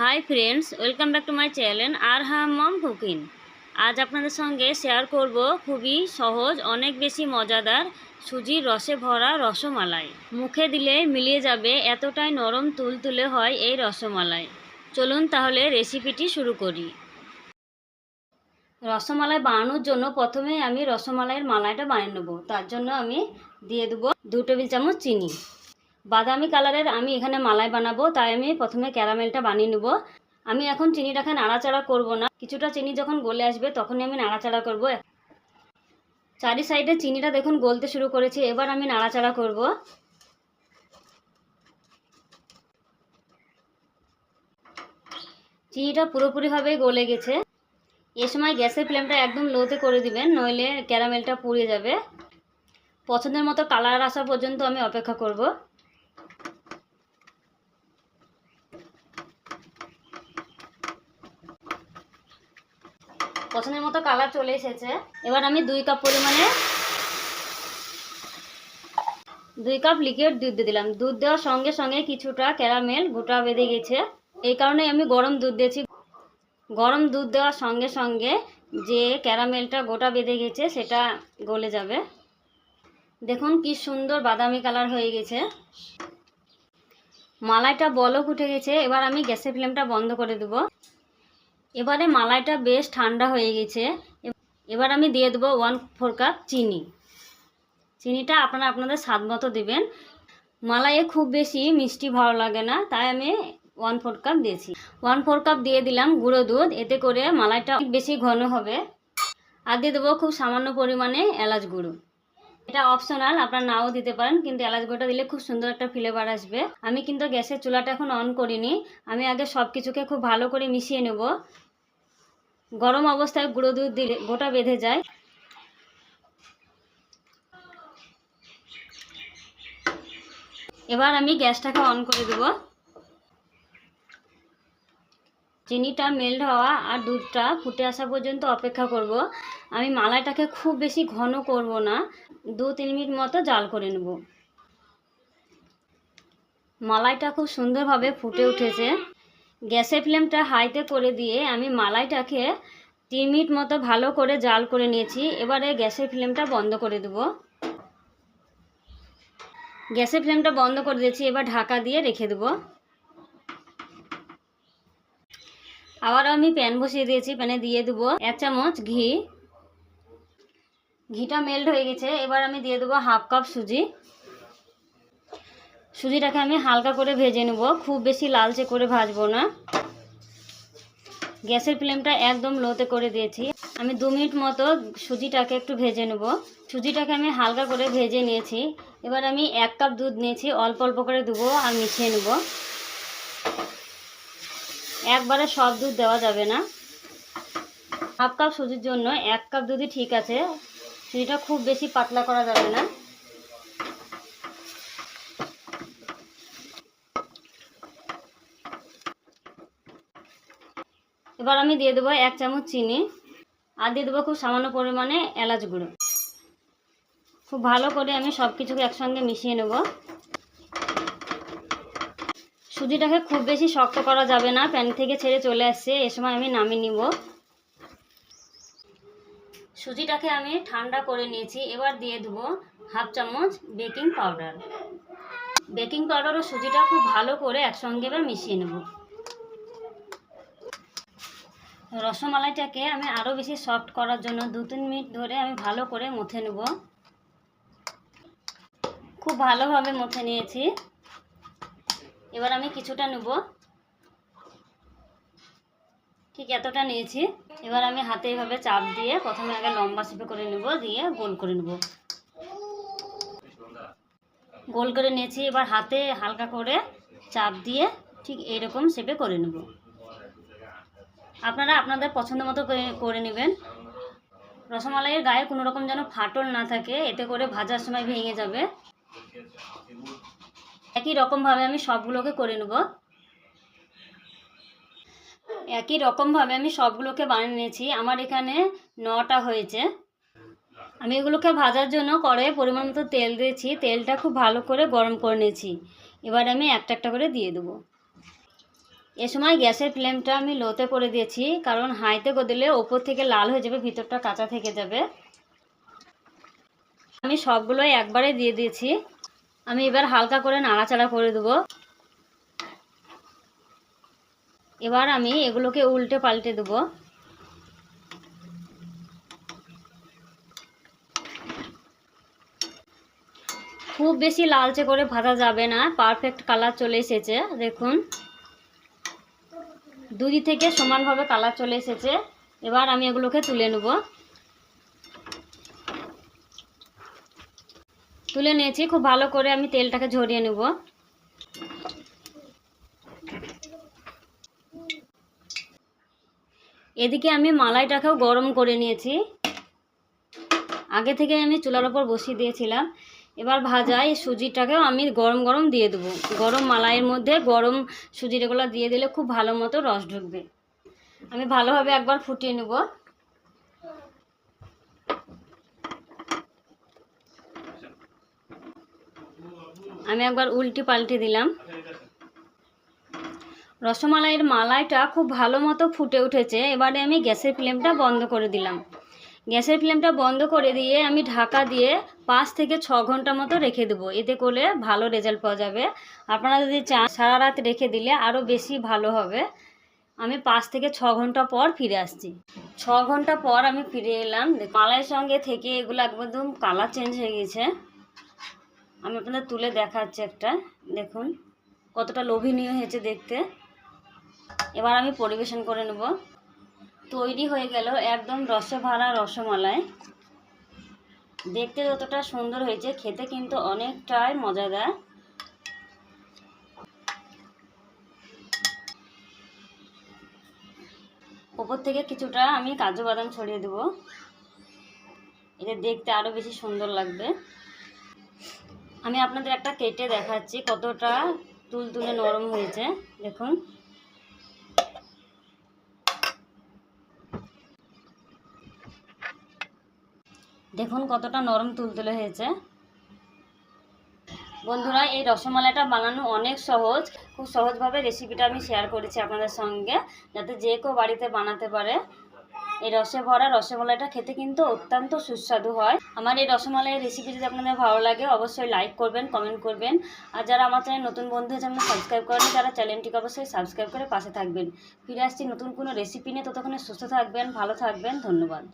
Hi friends welcome back to my channel আর হাম cooking আজ আপনাদের সঙ্গে শেয়ার করব খুবই সহজ, অনেক বেশি মজাদার সুজির রসে ভরা রসমালাই। মুখে দিলে মিলিয়ে যাবে এতটাই নরম তুলতুলে হয় এই রসমালাই। চলুন তাহলে রেসিপিটি শুরু করি। রসমালাই বানানোর জন্য প্রথমে আমি রসমালাইয়ের মালাইটা বানিয়ে নেব। তার জন্য আমি দিয়ে দেবো দু টেবিল চামচ চিনি। বাদামি কালারের আমি এখানে মালাই বানাবো, তাই আমি প্রথমে ক্যারামেলটা বানিয়ে নেব। আমি এখন চিনিটাকে নাড়াচাড়া করব না। কিছুটা চিনি যখন গলে আসবে, তখনই আমি নাড়াচাড়া করব। চারি সাইডে চিনিটা দেখুন গলতে শুরু করেছে, এবার আমি নাড়াচাড়া করব। চিনিটা পুরোপুরিভাবে গলে গেছে। এ সময় গ্যাসের ফ্লেমটা একদম লোতে করে দিবেন, নইলে ক্যারামেলটা পুড়ে যাবে। পছন্দের মতো কালার আসা পর্যন্ত আমি অপেক্ষা করব। পছন্দের মতো কালার চলে এসেছে। এবার আমি দুই কাপ পরিমাণে দুই কাপ লিকুইড দুধ দিয়ে দিলাম। দুধ দেওয়ার সঙ্গে সঙ্গে কিছুটা ক্যারামেল গোটা বেঁধে গেছে। এই কারণে আমি গরম দুধ দিয়েছি। গরম দুধ দেওয়ার সঙ্গে সঙ্গে যে ক্যারামেলটা গোটা বেঁধে গেছে, সেটা গলে যাবে। দেখুন কি সুন্দর বাদামি কালার হয়ে গেছে। মালাইটা বলক উঠে গেছে। এবার আমি গ্যাসের ফ্লেমটা বন্ধ করে দেব। এবারে মালাইটা বেশ ঠান্ডা হয়ে গেছে। এবার আমি দিয়ে দেবো ওয়ান ফোর কাপ চিনি। চিনিটা আপনারা আপনাদের স্বাদ মতো দেবেন। মালাইয়ে খুব বেশি মিষ্টি ভালো লাগে না, তাই আমি ওয়ান ফোর কাপ দিয়েছি। ওয়ান ফোর কাপ দিয়ে দিলাম গুঁড়ো দুধ, এতে করে মালাইটা বেশি ঘন হবে। আর দিয়ে দেবো খুব সামান্য পরিমাণে এলাচ গুঁড়ো। এটা অপশনাল আপনার নাও দিতে পারেন, কিন্তু এলাচ গুঁড়োটা দিলে খুব সুন্দর একটা ফ্লেভার আসবে। আমি কিন্তু গ্যাসের চুলাটা এখন অন করিনি। আমি আগে সব কিছুকে খুব ভালো করে মিশিয়ে নেব। গরম অবস্থায় গুঁড়ো দুধ দিলে গোটা বেঁধে যায়। এবার আমি গ্যাসটাকে অন করে দেব। চিনিটা মেল্ট হওয়া আর দুধটা ফুটে আসা পর্যন্ত অপেক্ষা করব। আমি মালাইটাকে খুব বেশি ঘন করব না, দু তিন মিনিট মতো জাল করে নেব। মালাইটা খুব সুন্দরভাবে ফুটে উঠেছে। গ্যাসের ফ্লেমটা হাইতে করে দিয়ে আমি মালাইটাকে তিন মিনিট মতো ভালো করে জাল করে নিয়েছি। এবারে গ্যাসের ফ্লেমটা বন্ধ করে দেব। গ্যাসের ফ্লেমটা বন্ধ করে দিয়েছি। এবার ঢাকা দিয়ে রেখে দেব। আবার আমি প্যান বসিয়ে দিয়েছি, প্যানে দিয়ে দেবো এক চামচ ঘি। ঘিটা মেল্ট হয়ে গেছে, এবার আমি দিয়ে দেবো হাফ কাপ সুজি। সুজিটাকে আমি হালকা করে ভেজে নেব, খুব বেশি লালচে করে ভাজবো না। গ্যাসের ফ্লেমটা একদম লোতে করে দিয়েছি। আমি দু মিনিট মতো সুজিটাকে একটু ভেজে নেব। সুজিটাকে আমি হালকা করে ভেজে নিয়েছি। এবার আমি এক কাপ দুধ নিয়েছি, অল্প অল্প করে দেবো আর মিশিয়ে নেব। একবারে সব দুধ দেওয়া যাবে না। হাফ কাপ সুজির জন্য এক কাপ দুধই ঠিক আছে। সুজিটা খুব বেশি পাতলা করা যাবে না। এবার আমি দিয়ে দেবো এক চামচ চিনি আর দিয়ে দেবো খুব সামান্য পরিমাণে এলাচ গুঁড়ো। খুব ভালো করে আমি সব কিছুকে একসঙ্গে মিশিয়ে নেব। সুজিটাকে খুব বেশি শক্ত করা যাবে না, প্যান থেকে ছেড়ে চলে আসছে, এ সময় আমি নামিয়ে নিব। সুজিটাকে আমি ঠান্ডা করে নিয়েছি, এবার দিয়ে দেবো হাফ চামচ বেকিং পাউডার। বেকিং পাউডার ও সুজিটা খুব ভালো করে একসঙ্গে এবার মিশিয়ে নেব। রসমালাইটাকে আমি আরও বেশি সফট করার জন্য দু তিন মিনিট ধরে আমি ভালো করে মথে নেব। খুব ভালোভাবে মথে নিয়েছি। এবার আমি কিছুটা নেব। ঠিক এতটা নিয়েছি। এবার আমি হাতে এইভাবে চাপ দিয়ে প্রথমে আগে লম্বা শেপে করে নেব, দিয়ে গোল করে নেব। গোল করে নিয়েছি, এবার হাতে হালকা করে চাপ দিয়ে ঠিক এইরকম শেপে করে নেব। আপনারা আপনাদের পছন্দ মতো করে নেবেন। রসমালাইয়ের গায়ে কোনো রকম যেন ফাটল না থাকে, এতে করে ভাজার সময় ভেঙে যাবে। একই রকমভাবে আমি সবগুলোকে করে নেব। একই রকমভাবে আমি সবগুলোকে বানিয়ে নিয়েছি। আমার এখানে নটা হয়েছে। আমি এগুলোকে ভাজার জন্য কড়াইয়ে পরিমাণ মতো তেল দিয়েছি। তেলটা খুব ভালো করে গরম করে নিয়েছি। এবার আমি একটা একটা করে দিয়ে দেবো। এ সময় গ্যাসের ফ্লেমটা আমি লোতে করে দিয়েছি, কারণ হাইতে দিলে ওপর থেকে লাল হয়ে যাবে, ভিতরটা কাঁচা থেকে যাবে। আমি সবগুলোই একবারে দিয়ে দিয়েছি। আমি এবার হালকা করে নাড়াচাড়া করে দেবো। এবার আমি এগুলোকে উল্টে পাল্টে দেবো। খুব বেশি লালচে করে ভাজা যাবে না পারফেক্ট কালার চলে এসেছে, দেখুন। দুদি থেকে সমানভাবে কালার চলে এসেছে। এবার আমি এগুলোকে তুলে নেব। তুলে নিয়েছি, খুব ভালো করে আমি তেলটাকে ঝরিয়ে নেব। এদিকে আমি মালাইটাকেও গরম করে নিয়েছি। আগে থেকে আমি চুলার ওপর বসিয়ে দিয়েছিলাম। এবার ভাজা এই সুজিটাকেও আমি গরম গরম দিয়ে দেবো। গরম মালাইয়ের মধ্যে গরম সুজির এগুলো দিয়ে দিলে খুব ভালো মতো রস ঢুকবে। আমি ভালোভাবে একবার ফুটিয়ে নেব। আমি একবার উল্টি পাল্টে দিলাম। রসমালাইয়ের মালাইটা খুব ভালো মতো ফুটে উঠেছে। এবারে আমি গ্যাসের ফ্লেমটা বন্ধ করে দিলাম। গ্যাসের ফ্লেমটা বন্ধ করে দিয়ে আমি ঢাকা দিয়ে পাঁচ থেকে ছ ঘণ্টা মতো রেখে দেবো। এতে করে ভালো রেজাল্ট পাওয়া যাবে। আপনারা যদি চান সারা রাত রেখে দিলে আরও বেশি ভালো হবে। আমি পাঁচ থেকে ছ ঘণ্টা পর ফিরে আসছি। ছ ঘণ্টা পর আমি ফিরে এলাম। মালাইয়ের সঙ্গে থেকে এগুলো একদম কালার চেঞ্জ হয়ে গেছে। আমি আপনাদের তুলে দেখাচ্ছি একটা। দেখুন, কতটা লোভনীয় হয়েছে দেখতে। এবার আমি পরিবেশন করে নেব। তৈরি হয়ে গেল একদম রসে ভরা রসমালাই। দেখতে যতটা সুন্দর হয়েছে, খেতে কিন্তু অনেকটাই মজাদার। ওপর থেকে কিছুটা আমি কাজু বাদাম ছড়িয়ে দেবো। এটা দেখতে আরও বেশি সুন্দর লাগবে। আমি আপনাদের একটা কেটে দেখাচ্ছি কতটা তুলতুলে নরম হয়েছে। দেখুন। দেখুন কতটা নরম তুলতুলে হয়েছে। বন্ধুরা, এই রসমালাইটা বানানো অনেক সহজ। খুব সহজভাবে রেসিপিটা আমি শেয়ার করেছি আপনাদের সঙ্গে, যাতে যে কেউ বাড়িতে বানাতে পারে। এই রসে ভরা রসমলাইটা খেতে কিন্তু অত্যন্ত সুস্বাদু হয়। আমার এই রসমালাইয়ের রেসিপি যদি আপনাদের ভালো লাগে, অবশ্যই লাইক করবেন কমেন্ট করবেন। আর যারা আমার চ্যানেল নতুন বন্ধু হয়েছে, আপনারা সাবস্ক্রাইব করেন তারা চ্যানেলটিকে অবশ্যই সাবস্ক্রাইব করে পাশে থাকবেন। ফিরে আসছি নতুন কোনো রেসিপি নিয়ে, ততক্ষণে সুস্থ থাকবেন, ভালো থাকবেন, ধন্যবাদ।